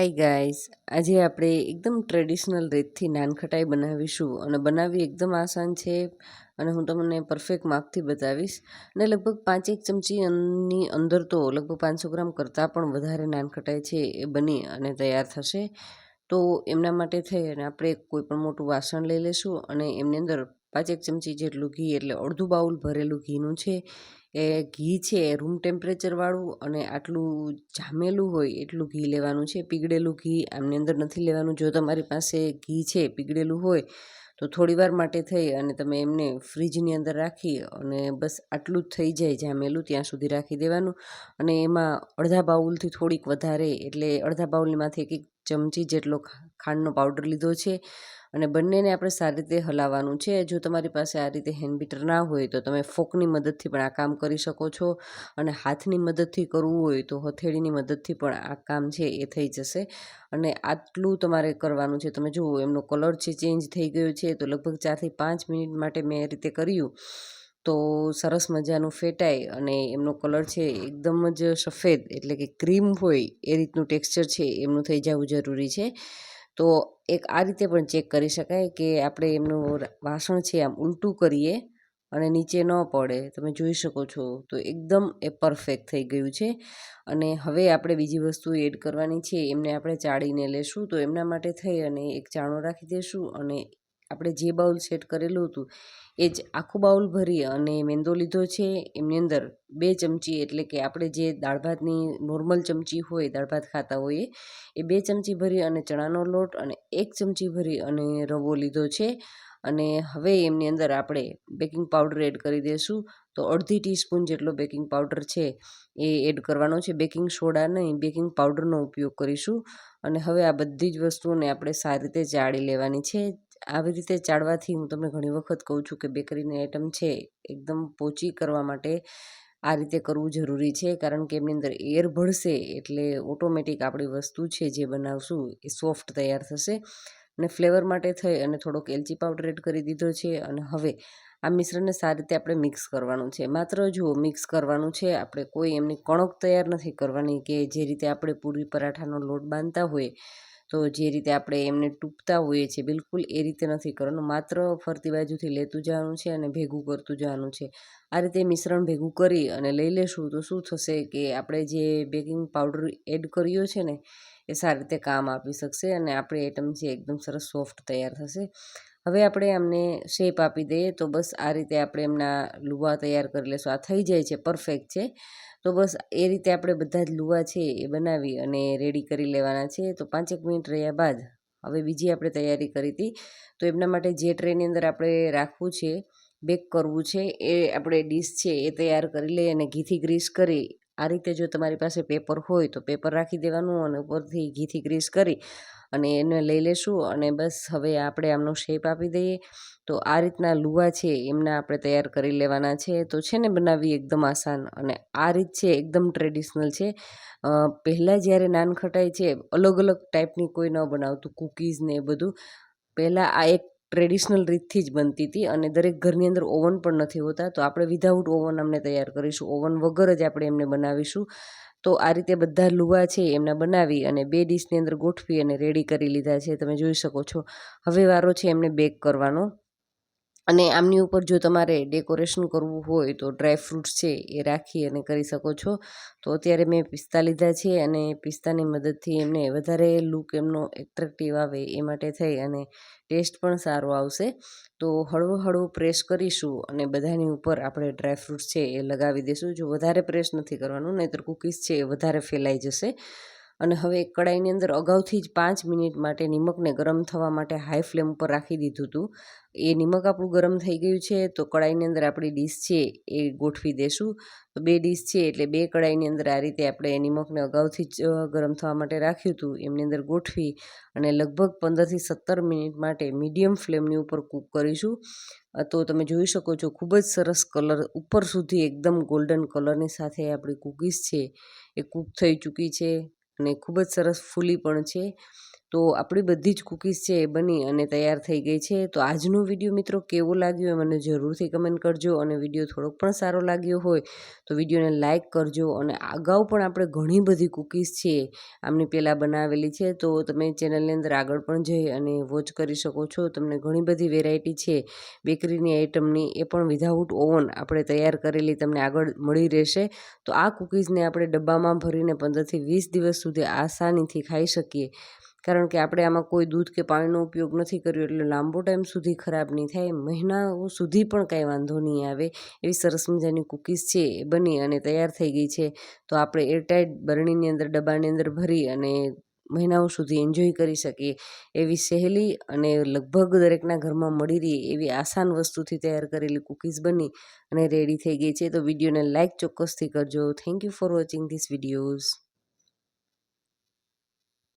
Hi guys આજે આપણે એકદમ ટ્રેડિશનલ રીતથી નાનખટાઈ બનાવીશું અને બનાવવી એકદમ આસાન છે અને હું તમને પરફેક્ટ માપથી બતાવીશ. અને લગભગ પાંચેક ચમચીની અંદર તો લગભગ પાંચસો ગ્રામ કરતાં પણ વધારે નાનખટાઈ છે એ બની અને તૈયાર થશે. તો એમના માટે થઈ અને આપણે કોઈ પણ મોટું વાસણ લઈ લઈશું અને એમની અંદર પાંચેક ચમચી જેટલું ઘી, એટલે અડધું બાઉલ ભરેલું ઘીનું છે. એ ઘી છે રૂમ ટેમ્પરેચરવાળું અને આટલું જામેલું હોય એટલું ઘી લેવાનું છે. પીગળેલું ઘી આમની અંદર નથી લેવાનું. જો તમારી પાસે ઘી છે, પીગળેલું હોય, તો થોડીવાર માટે થઈ અને તમે એમને ફ્રીજની અંદર રાખી અને બસ આટલું જ થઈ જાય જામેલું, ત્યાં સુધી રાખી દેવાનું. અને એમાં અડધા બાઉલથી થોડીક વધારે, એટલે અડધા બાઉલની માથે એક એક ચમચી જેટલો ખાંડનો પાવડર લીધો છે. અને બંનેને આપણે સારી રીતે હલાવવાનું છે. જો તમારી પાસે આ રીતે હેન્ડ બીટર ના હોય તો તમે ફોકની મદદથી પણ આ કામ કરી શકો છો અને હાથની મદદથી કરવું હોય તો હથેળીની મદદથી પણ આ કામ છે એ થઈ જશે. અને આટલું તમારે કરવાનું છે. તમે જુઓ, એમનો કલર છે ચેન્જ થઈ ગયો છે. તો લગભગ ચારથી પાંચ મિનિટ માટે મેં એ રીતે કર્યું. તો સરસ મજાનું ફેટાય અને એમનો કલર છે એકદમ જ સફેદ, એટલે કે ક્રીમ હોય એ રીતનું ટેક્સચર છે, એમનું થઈ જવું જરૂરી છે. તો એક આ રીતે પણ ચેક કરી શકાય કે આપણે એમનું વાસણ છે આમ ઉલટું કરીએ અને નીચે ન પડે. તમે જોઈ શકો છો, તો એકદમ એ પરફેક્ટ થઈ ગયું છે. અને હવે આપણે બીજી વસ્તુ એડ કરવાની છે, એમને આપણે ચાળીને લેશું, તો એમના માટે થઈ અને એક ચાણો રાખી દઈશું અને આપણે જે બાઉલ સેટ કરેલું હતું, એ જ આખું બાઉલ ભરી અને મેંદો લીધો છે. એમની અંદર બે ચમચી એટલે કે આપણે જે દાળ ભાતની નોર્મલ ચમચી હોય, દાળ ભાત ખાતા હોઈએ, એ બે ચમચી ભરી અને ચણાનો લોટ અને એક ચમચી ભરી અને રવો લીધો છે. અને હવે એમની અંદર આપણે બેકિંગ પાવડર એડ કરી દઈશું તો અડધી ટીસ્પૂન જેટલો બેકિંગ પાવડર છે એ એડ કરવાનો છે. બેકિંગ સોડા નહીં, બેકિંગ પાવડરનો ઉપયોગ કરીશું. અને હવે આ બધી જ વસ્તુઓને આપણે સારી રીતે ચાળી લેવાની છે. આવી રીતે ચાળવાથી હું તમને ઘણી વખત કહું છું કે બેકરીની આઇટમ છે એકદમ પોચી કરવા માટે આ રીતે કરવું જરૂરી છે, કારણ કે એમની અંદર એર ભળશે એટલે ઓટોમેટિક આપણી વસ્તુ છે જે બનાવશું એ સોફ્ટ તૈયાર થશે. અને ફ્લેવર માટે થઈ અને થોડોક એલચી પાવડર એડ કરી દીધો છે અને હવે આ મિશ્રણને સારી રીતે આપણે મિક્સ કરવાનું છે. માત્ર જુઓ, મિક્સ કરવાનું છે, આપણે કોઈ એમની કણક તૈયાર નથી કરવાની કે જે રીતે આપણે પૂરી પરાઠાનો લોટ બાંધતા હોઈએ તો જે રીતે આપણે એમને ટૂંપતા હોઈએ છીએ, બિલકુલ એ રીતે નથી કરવાનું. માત્ર ફરતી બાજુથી લેતું જવાનું છે અને ભેગું કરતું જવાનું છે. આ રીતે મિશ્રણ ભેગું કરી અને લઈ લેશું તો શું થશે કે આપણે જે બેકિંગ પાવડર એડ કર્યો છે ને, એ સારી રીતે કામ આપી શકશે અને આપણી આઈટમ છે એકદમ સરસ સોફ્ટ તૈયાર થશે. હવે આપણે એમને શેપ આપી દઈએ તો બસ આ રીતે આપણે એમના લુવા તૈયાર કરી લેશું. આ થઈ જાય છે પરફેક્ટ છે. તો બસ એ રીતે આપણે બધા જ લુવા છે એ બનાવી અને રેડી કરી લેવાના છે. તો પાંચેક મિનિટ રહ્યા બાદ હવે બીજી આપણે તૈયારી કરી હતી. તો એમના માટે જે ટ્રેની અંદર આપણે રાખવું છે બેક કરવું છે, એ આપણે ડીશ છે એ તૈયાર કરી લઈએ અને ઘીથી ગ્રીસ કરી આ રીતે જો તમારી પાસે પેપર હોય તો પેપર રાખી દેવાનું અને ઉપરથી ઘીથી ગ્રીસ કરી અને એને લઈ લેશું અને બસ હવે આપણે આમનો શેપ આપી દઈએ. તો આ રીતના લુવા છે એમના આપણે તૈયાર કરી લેવાના છે. તો છે ને બનાવવી એકદમ આસાન અને આ રીત છે એકદમ ટ્રેડિશનલ છે. પહેલાં જ્યારે નાન ખટાઈ છે, અલગ અલગ ટાઈપની કોઈ ન બનાવતું, કૂકીઝ ને એ બધું. પહેલાં આ એક ટ્રેડિશનલ રીતથી જ બનતી હતી અને દરેક ઘરની અંદર ઓવન પણ નથી હોતા, તો આપણે વિધાઉટ ઓવન અમને તૈયાર કરીશું. ઓવન વગર જ આપણે એમને બનાવીશું. તો આ રીતે બધા લુવા છે એમના બનાવી અને બે ડીશની અંદર ગોઠવી અને રેડી કરી લીધા છે. તમે જોઈ શકો છો. હવે વારો છે એમને બેક કરવાનો. અને આમની ઉપર જો તમારે ડેકોરેશન કરવું હોય તો ડ્રાય ફ્રૂટ્સ છે એ રાખી અને કરી શકો છો. તો અત્યારે મેં પિસ્તા લીધા છે અને પિસ્તાની મદદથી એમને વધારે લુક એમનો એટ્રેક્ટિવ આવે એ માટે થઈ અને ટેસ્ટ પણ સારો આવશે. તો હળવો હળવું પ્રેસ કરીશું અને બધાની ઉપર આપણે ડ્રાય ફ્રૂટ્સ છે એ લગાવી દઈશું જો વધારે પ્રેસ નથી કરવાનું, નહીંતર કૂકીઝ છે એ વધારે ફેલાઈ જશે. અને હવે કડાઈની અંદર અગાઉથી જ પાંચ મિનિટ માટે નિમકને ગરમ થવા માટે હાઈ ફ્લેમ ઉપર રાખી દીધું હતું. એ નિમક આપણું ગરમ થઈ ગયું છે, તો કડાઈની અંદર આપણી ડીશ છે એ ગોઠવી દેશું. તો બે ડીશ છે એટલે બે કડાઈની અંદર આ રીતે આપણે નિમકને અગાઉથી જ ગરમ થવા માટે રાખ્યું હતું. એમની અંદર ગોઠવી અને લગભગ પંદરથી સત્તર મિનિટ માટે મીડિયમ ફ્લેમની ઉપર કૂક કરીશું. તો તમે જોઈ શકો છો ખૂબ જ સરસ કલર ઉપર સુધી એકદમ ગોલ્ડન કલરની સાથે આપણી કૂકીઝ છે એ કૂક થઈ ચૂકી છે. અને ખૂબ જ સરસ ફૂલી પણ છે. તો આપણી બધી જ કૂકીઝ છે એ બની અને તૈયાર થઈ ગઈ છે. તો આજનો વીડિયો મિત્રો કેવો લાગ્યો એ મને જરૂરથી કમેન્ટ કરજો અને વીડિયો થોડોક પણ સારો લાગ્યો હોય તો વિડીયોને લાઇક કરજો અને અગાઉ પણ આપણે ઘણી બધી કૂકીઝ છે આમની પહેલાં બનાવેલી છે. તો તમે ચેનલની અંદર આગળ પણ જઈ અને વોચ કરી શકો છો. તમને ઘણી બધી વેરાયટી છે. બેકરીની આઇટમની એ પણ વિધાઉટ ઓવન આપણે તૈયાર કરેલી તમને આગળ મળી રહેશે. તો આ કૂકીઝને આપણે ડબ્બામાં ભરીને પંદરથી વીસ દિવસ સુધી આસાનીથી ખાઈ શકીએ. કારણ કે આપણે આમાં કોઈ દૂધ કે પાણીનો ઉપયોગ નથી કર્યો એટલે લાંબો ટાઈમ સુધી ખરાબ નહીં થાય. મહિનાઓ સુધી પણ કાંઈ વાંધો નહીં આવે. એવી સરસ મજાની કૂકીઝ છે એ બની અને તૈયાર થઈ ગઈ છે. તો આપણે એરટાઈટ બરણીની અંદર, ડબ્બાની અંદર ભરી અને મહિનાઓ સુધી એન્જોય કરી શકીએ એવી સહેલી અને લગભગ દરેકના ઘરમાં મળી રહે એવી આસાન વસ્તુથી તૈયાર કરેલી કૂકીઝ બની અને રેડી થઈ ગઈ છે. તો વિડીયોને લાઇક ચોક્કસથી કરજો. Thank you for watching this videos.